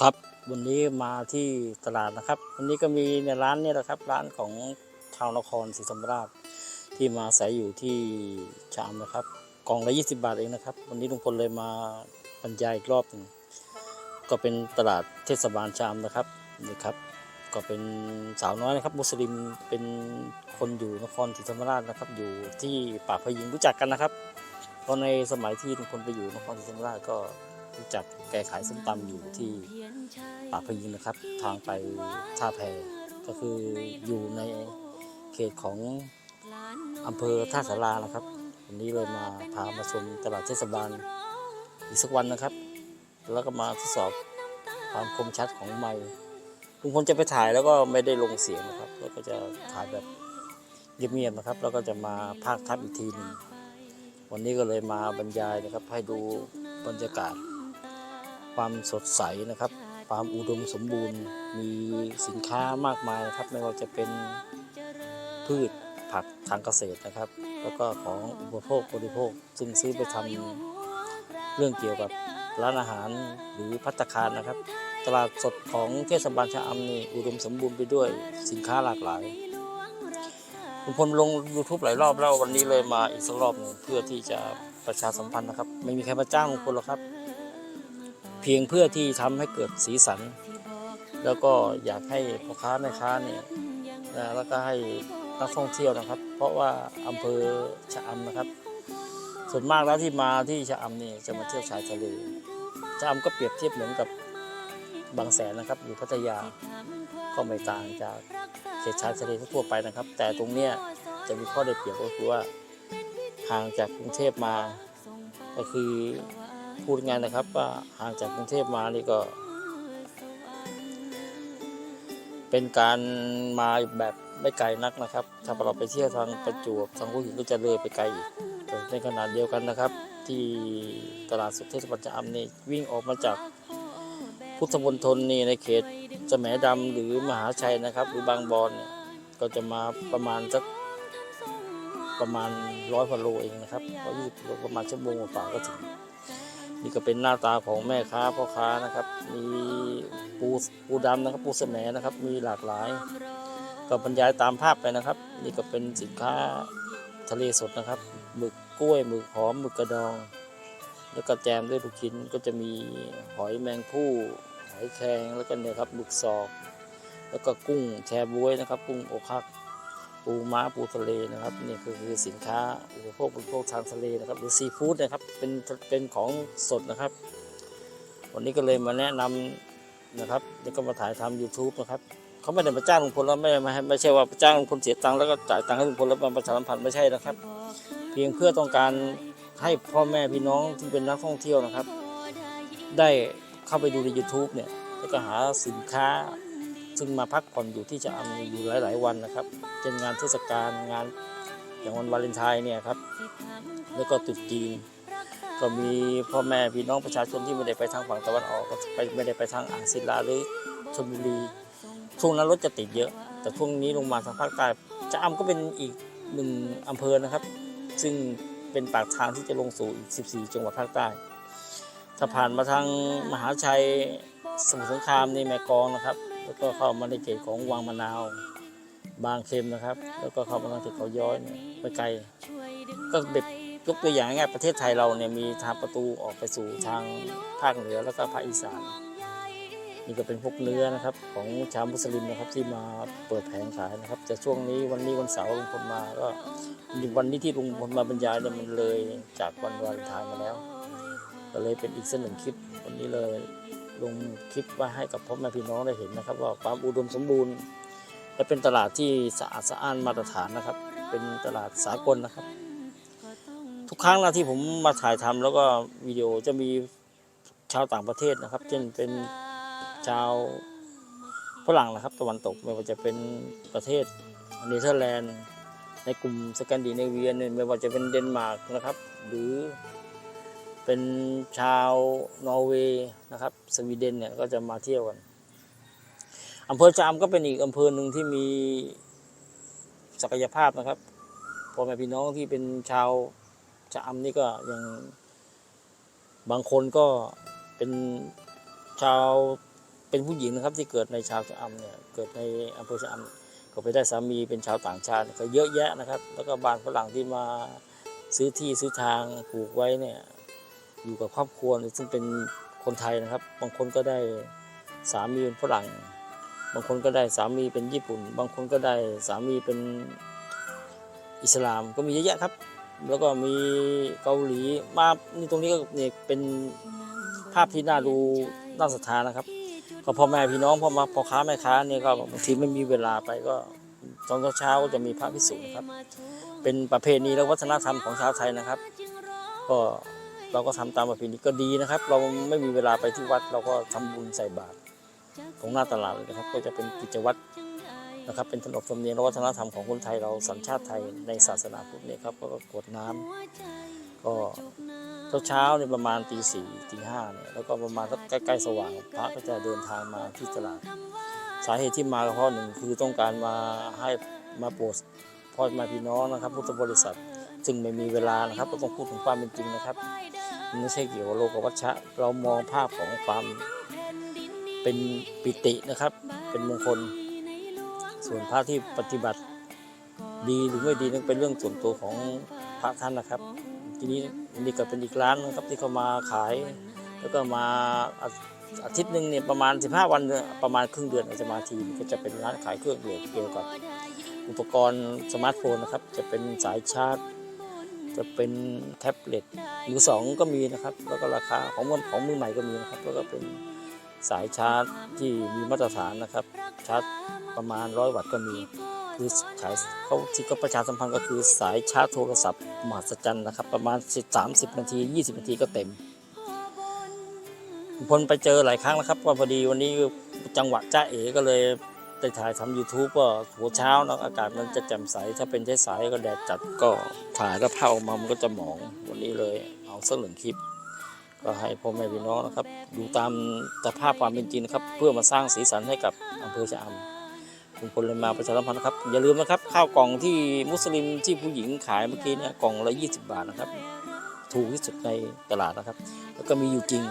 ครับวันนี้มาที่ตลาดนะครับ วันนี้ก็มีในร้านนี่แหละครับ ร้านของชาวนครศรีธรรมราชที่มาอาศัยอยู่ที่ชามนะครับกล่องละ20 บาทเองนะครับ วันนี้ลุงพลเลยมาบรรยายอีกรอบหนึ่งก็เป็นตลาดเทศบาลชามนะครับนี่ครับ ก็เป็นสาวน้อยนะครับ มุสลิมเป็นคนอยู่นครศรีธรรมราชนะครับ อยู่ที่ป่าพยิงรู้จักกันนะครับ ตอนในสมัยที่ลุงพลไปอยู่นครศรีธรรมราชก็ รู้จักแกขายส้มตำอยู่ที่ป่าพยิงนะครับ ทางไปท่าแพก็คืออยู่ในเขตของอำเภอท่าสารานะครับ วันนี้เลยมาพามาชมตลาดเทศบาลอีกสักวันนะครับ แล้วก็มาทดสอบความคมชัดของไมค์ลุงพลจะไปถ่ายแล้วก็ไม่ได้ลงเสียงนะครับ แล้วก็จะถ่ายแบบเงียบๆนะครับ แล้วก็จะมาพากทับอีกทีนึงวันนี้ก็เลยมาบรรยายนะครับ ให้ดูบรรยากาศ ความสดใสนะครับ ความอุดมสมบูรณ์ มีสินค้ามากมายนะครับ ไม่ว่าจะเป็นพืชผักทางเกษตรนะครับ แล้วก็ของอุปโภคบริโภค ซึ่งซื้อไปทำเรื่องเกี่ยวกับร้านอาหารหรือพัตตาคารนะครับ ตลาดสดของเทศบาลชะอำนี่อุดมสมบูรณ์ไปด้วยสินค้าหลากหลายลุงพลลง YouTube หลายรอบแล้ววันนี้เลยมาอีกสักรอบหนึ่งเพื่อที่จะประชาสัมพันธ์นะครับ ไม่มีใครมาจ้างลุงพลหรอกครับ เพียงเพื่อที่ทำให้เกิดสีสัน แล้วก็อยากให้พ่อค้าแม่ค้าเนี่ยนะแล้วก็ให้นักท่องเที่ยวนะครับ เพราะว่าอำเภอชะอำนะครับ ส่วนมากแล้วที่มาที่ชะอำนี่จะมาเที่ยวชายทะเลชะอำก็เปรียบเทียบเหมือนกับบางแสนนะครับ อยู่พัทยาก็ไม่ต่างจากเขตชายทะเลทั่วไปนะครับ แต่ตรงเนี้ยจะมีข้อได้เปรียบก็คือว่าห่างจากกรุงเทพมาก็คือ พูดงายนะครับว่าห่างจากกรุงเทพมานี่ก็ เป็นการมาแบบไม่ไกลนักนะครับ ถ้าเราไปเที่ยวทางประจวบทางหัวหินก็จะเลยไปไกลอีกแต่ในขนาดเดียวกันนะครับ ที่ตลาดสดเทศบาลชะอำนี่วิ่งออกมาจากพุทธมณฑลนี่ในเขตแสมดำหรือมหาชัยนะครับ หรือบางบอนเนี่ยก็จะมาประมาณสักประมาณร้อยกว่าโลเองนะครับร้อยยี่สิบโลประมาณชั่วโมงกว่าก็ถึง นี่ก็เป็นหน้าตาของแม่ค้าพ่อค้านะครับ มีปูปูดำนะครับ ปูสแหมนะครับ มีหลากหลาย ก็บรรยายตามภาพไปนะครับ นี่ก็เป็นสินค้าทะเลสดนะครับหมึกกล้วยหมึกหอมหมึกกระดอง แล้วก็แจมด้วยลูกชิ้นก็จะมีหอยแมงผู้หอยแครงแล้วก็เนี่ยครับหมึกสอก แล้วก็กุ้งแชบวยนะครับ กุ้งอกคัก ปูม้าปูทะเลนะครับนี่คือคือสินค้าอุปโภคบริโภคทางทะเลนะครับหรือซีฟู้ดนะครับเป็นเป็นของสดนะครับ วันนี้ก็เลยมาแนะนำนะครับแล้วก็มาถ่ายทำ YouTube นะครับเขาไม่ได้มาจ้างลุงพลแล้วไม่ไมาให้ไม่ใช่ว่าจ้างลุงพลเสียตังค์แล้วก็จ่ายตังค์ให้ลุงพลแล้วมาประชาสัมพันธ์ไม่ใช่นะครับ เพียงเพื่อต้องการให้พ่อแม่พี่น้องที่เป็นนักท่องเที่ยวนะครับ ได้เข้าไปดูใน YouTube เนี่ยแล้วก็หาสินค้า ซึ่งมาพักผ่อนอยู่ที่จะอำอยู่หลาย ๆ วันนะครับเช่นงานเทศกาลงานอย่างวันวาเลนไทน์เนี่ยครับแล้วก็ตรุษจีนก็มีพ่อแม่พี่น้องประชาชนที่ไม่ได้ไปทางฝั่งตะวันออกก็ไปไม่ได้ไปทางอ่างศิลาหรือชลบุรีช่วงนั้นรถจะติดเยอะ แต่ช่วงนี้ลงมาทางภาคใต้จะอำก็เป็นอีกหนึ่งอำเภอนะครับ ซึ่งเป็นปากทางที่จะลงสู่อีก 14 จังหวัดภาคใต้ ถ้าผ่านมาทางมหาชัยสมุทรสงครามนี่แม่กองนะครับ แล้วก็เข้ามาในเขตของวังมะนาว บางเข็มนะครับ แล้วก็เข้ามาทางเขตเขาย้อยเนี่ยไปไกล ก็แบบยกตัวอย่างง่ายประเทศไทยเราเนี่ยมีทางประตูออกไปสู่ทางภาคเหนือแล้วก็ภาคอีสานนี่ก็เป็นพวกเนื้อนะครับของชาวมุสลิมนะครับที่มาเปิดแผงขายนะครับแต่ช่วงนี้วันนี้วันเสาร์ลุงพลมาก็วันนี้ที่ลุงพลมาบรรยายเนี่ยมันเลยจากวันวาเลนไทน์มาแล้ว ก็เลยเป็นอีกเสักหนึ่งคลิปวันนี้เลย ลงคลิปไว้ให้กับพ่อแม่พี่น้องได้เห็นนะครับ ว่าความอุดมสมบูรณ์ และเป็นตลาดที่สะอาดสะอ้านมาตรฐานนะครับ เป็นตลาดสากลนะครับ ทุกครั้งนะที่ผมมาถ่ายทำแล้วก็วิดีโอจะมีชาวต่างประเทศนะครับ เช่นเป็นชาวฝรั่งนะครับตะวันตกไม่ว่าจะเป็นประเทศเนเธอร์แลนด์ ในกลุ่มสแกนดิเนเวียเนี่ยไม่ว่าจะเป็นเดนมาร์กนะครับ หรือ เป็นชาวนอร์เวย์นะครับ สวีเดนเนี่ยก็จะมาเที่ยวกันอำเภอจามก็เป็นอีกอำเภอหนึ่งที่มีศักยภาพนะครับพ่อแม่พี่น้องที่เป็นชาวชะอำนี่ก็ยังบางคนก็เป็นชาวเป็นผู้หญิงนะครับ ที่เกิดในชาวชะอำเนี่ยเกิดในอำเภอชะอำก็ไปได้สามีเป็นชาวต่างชาติก็เยอะแยะนะครับ แล้วก็บ้านฝรั่งที่มาซื้อที่ซื้อทางปลูกไว้เนี่ย อยู่กับครอบครัวซึ่งเป็นคนไทยนะครับ บางคนก็ได้สามีเป็นฝรั่ง บางคนก็ได้สามีเป็นญี่ปุ่น บางคนก็ได้สามีเป็นอิสลามก็มีเยอะแยะครับ แล้วก็มีเกาหลีมานี่ตรงนี้ก็เนี่ยเป็นภาพที่น่าดูน่าศรัทธานะครับ ก็พ่อแม่พี่น้องพ่อมาพ่อค้าแม่ค้าเนี่ยก็บางทีไม่มีเวลาไปก็ตอนเช้าก็จะมีพระพิสุนะครับ เป็นประเพณีและวัฒนธรรมของชาวไทยนะครับ ก็ เราก็ทำตามประเพณีก็ดีนะครับ เราไม่มีเวลาไปที่วัด เราก็ทำบุญใส่บาตรตรงหน้าตลาดเลยนะครับ ก็จะเป็นกิจวัตรนะครับ เป็นขนบธรรมเนียมและวัฒนธรรมของคนไทยเราสัญชาติไทยในศาสนาพุทธเนี่ยครับก็กวดน้ำก็เช้าเนี่ยประมาณตีสี่ตีห้าเนี่ยแล้วก็ประมาณใกล้ๆสว่างพระก็จะเดินทางมาที่ตลาด สาเหตุที่มาก็เพราะหนึ่งคือต้องการมาให้มาโปรดพ่อม่พี่น้องนะครับ พุทธบริษัท ซึ่งไม่มีเวลานะครับ ก็ต้องพูดถึงความเป็นจริงนะครับ ไม่ใช่เกี่ยวกับโลกวัชชะ เรามองภาพของความเป็นปิตินะครับ เป็นมงคล ส่วนพระที่ปฏิบัติดีหรือไม่ดีนั่นเป็นเรื่องส่วนตัวของพระท่านนะครับ ทีนี้นี่ก็เป็นอีกร้านนะครับที่เขามาขาย แล้วก็มาอาอาทิตย์หนึ่งเนี่ยประมาณ 15 วันประมาณครึ่งเดือนอาจจะมาทีก็จะเป็นร้านขายเครื่องเกี่ยวเกี่ยวกับอุปกรณ์สมาร์ทโฟนนะครับ จะเป็นสายชาร์จ จะเป็นแท็บเล็ตมือสองก็มีนะครับ แล้วก็ราคาของมือของมือใหม่ก็มีนะครับ แล้วก็เป็นสายชาร์จที่มีมาตรฐานนะครับ ชาร์จประมาณร้อยวัตต์ก็มีคือขายเขาที่ก็ประชาสัมพันธ์ก็คือสายชาร์จโทรศัพท์มหัศจรรย์นะครับ ประมาณ 30 นาที 20 นาทีก็เต็มพลไปเจอหลายครั้งแล้วครับว่าพอดีวันนี้จังหวะจ้าเอ๋ก็เลย ได้ถ่ายทำ YouTube ก็หัวเช้านะอากาศมันจะแจ่มใส ถ้าเป็นสายก็แดดจัดก็ถ่ายแล้วเผาออกมามันก็จะหมอง วันนี้เลยเอาสักหนึ่งคลิป ก็ให้พ่อแม่พี่น้องนะครับ ดูตามสภาพความเป็นจริงนะครับ เพื่อมาสร้างสีสันให้กับอำเภอชะอำคุณพลเลยมาประชาสัมพันธ์นะครับ อย่าลืมนะครับ ข้าวกล่องที่มุสลิมที่ผู้หญิงขายเมื่อกี้เนี่ยกล่องละ 20 บาทนะครับ ถูกที่สุดในตลาดนะครับ แล้วก็มีอยู่จริง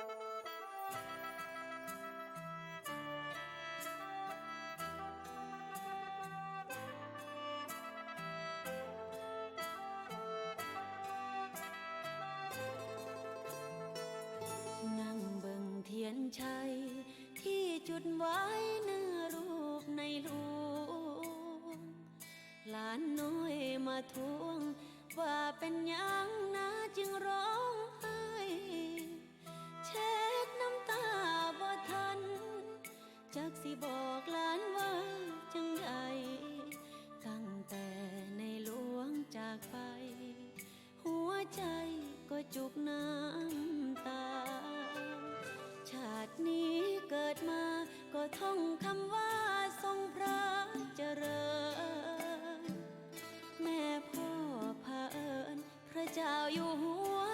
นั่งบิ่งเทียนชัย ที่จุดไว้เนื้อรูปในหลวงหลานน้อยมาทวง ว่าเป็นยังนะจึงร้อง็ดน้ำตาบ่ทัน จักสิบอกล้านว่าจังใดตั้งแต่ในหลวงจากไป หัวใจก็จุกน้ำตา ชาตินี้เกิดมาก็ท่องคำว่าทรงพระเจริญ แม่พ่อพาเอิญพระเจ้าอยู่หัว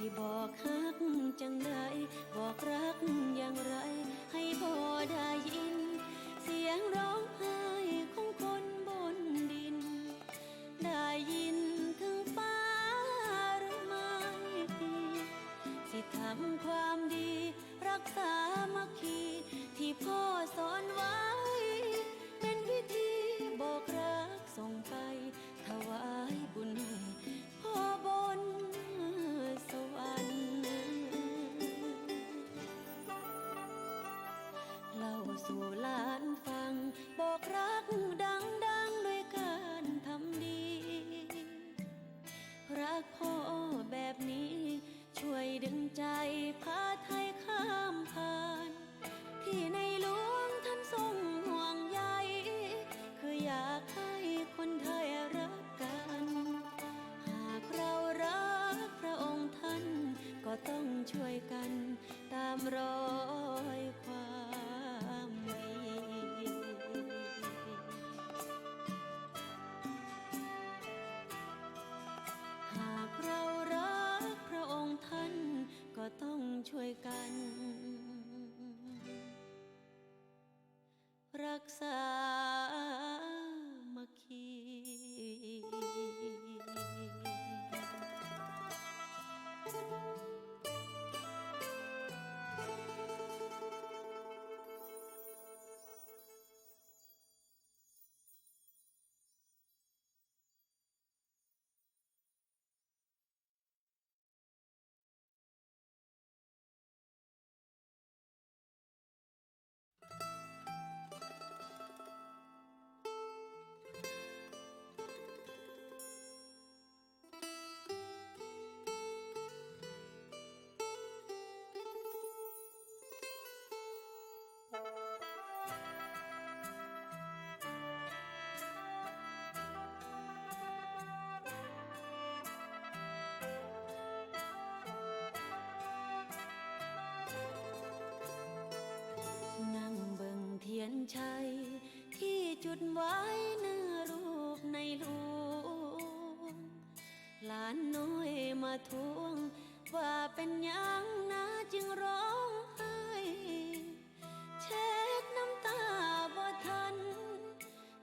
ให้บอกฮักจังไดบอกรักอย่างไร ให้พอได้ยิน เสียงร้อง จุดไว้เนื้อรูปในหลวงหลานน้อยมาทวง ว่าเป็นยังนาจึงร้องไห้เช็ดน้ำตาบ่ทัน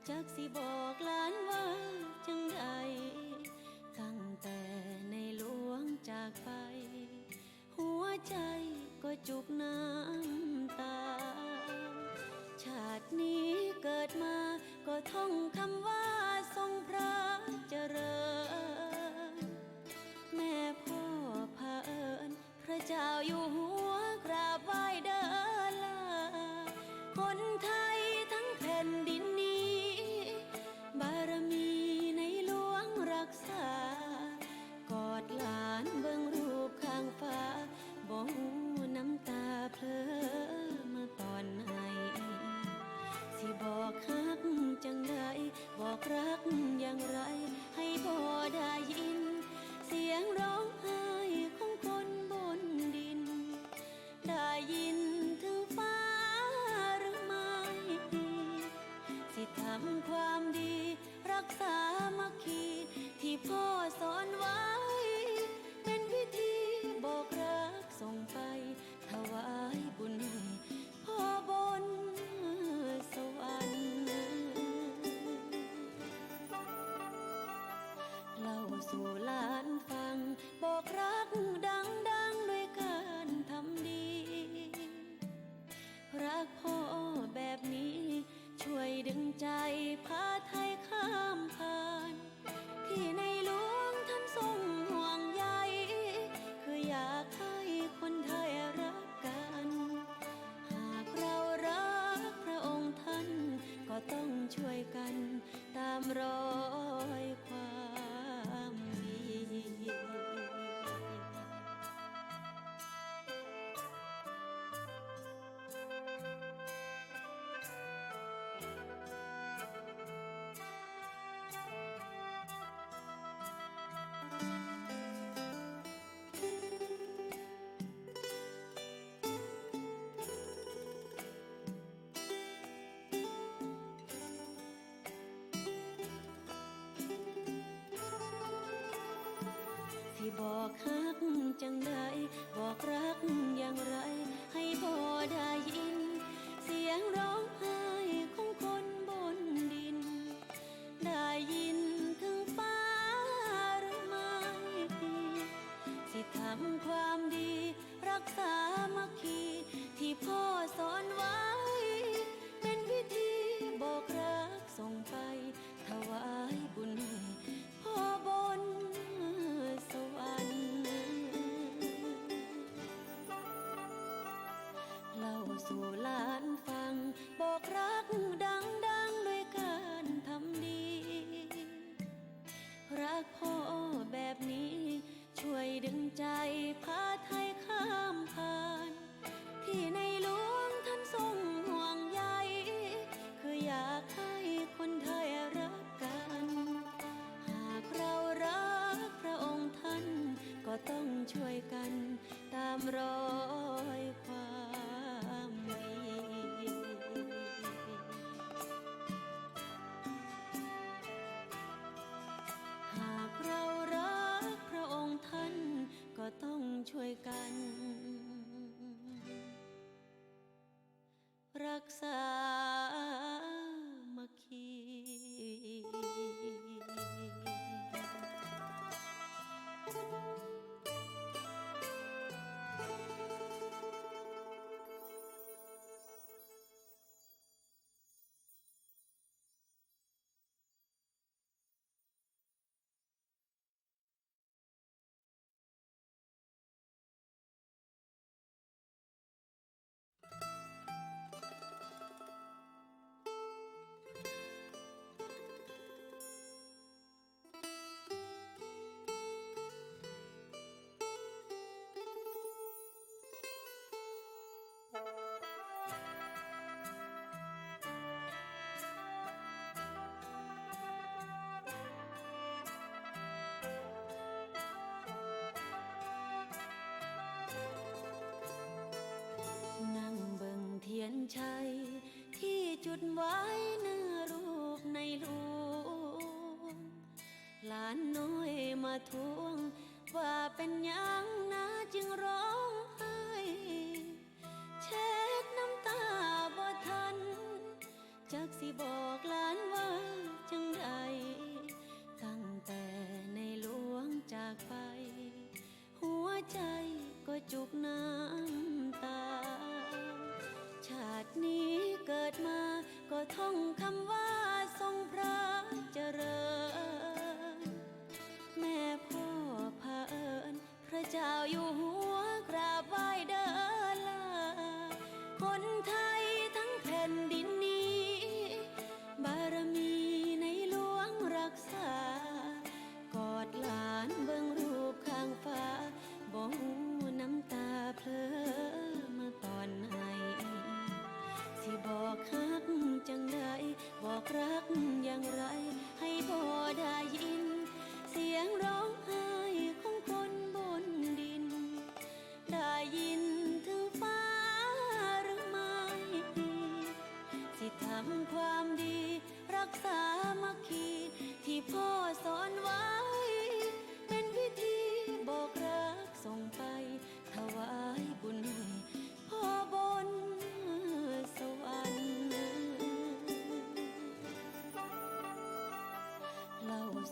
จักสิบอก hay นใจพาไทยข้ามผ่าน ที่ในหลวงท่านทรงห่วงใยคืออยากให้คนไทยรักกัน หากเรารักพระองค์ท่านก็ต้องช่วยกันตามรอย บอกฮักจังใดบอกรักอย่างไร ให้พอได้ยิน เสียงร้องไห้ นั่งบังเทียนชัยที่จุดไว้ คำว่าทรงพระเจริญ แม่พ่อพาเอิญพระเจ้าอยู่ รักอย่างไร ให้พอได้ยิน เสียงร้องไห้ของคนบนดิน ได้ยินถึงฟ้าหรือไม่ที่ทำความดี รักษามัคคีที่พ่อสอนไว้ เป็นวิธีบอกรักส่งไป ถวายบุญให้พ่อบอ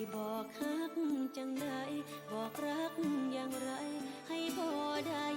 ที่บอกฮักจังไดบอกรักอย่างไร ให้พอได้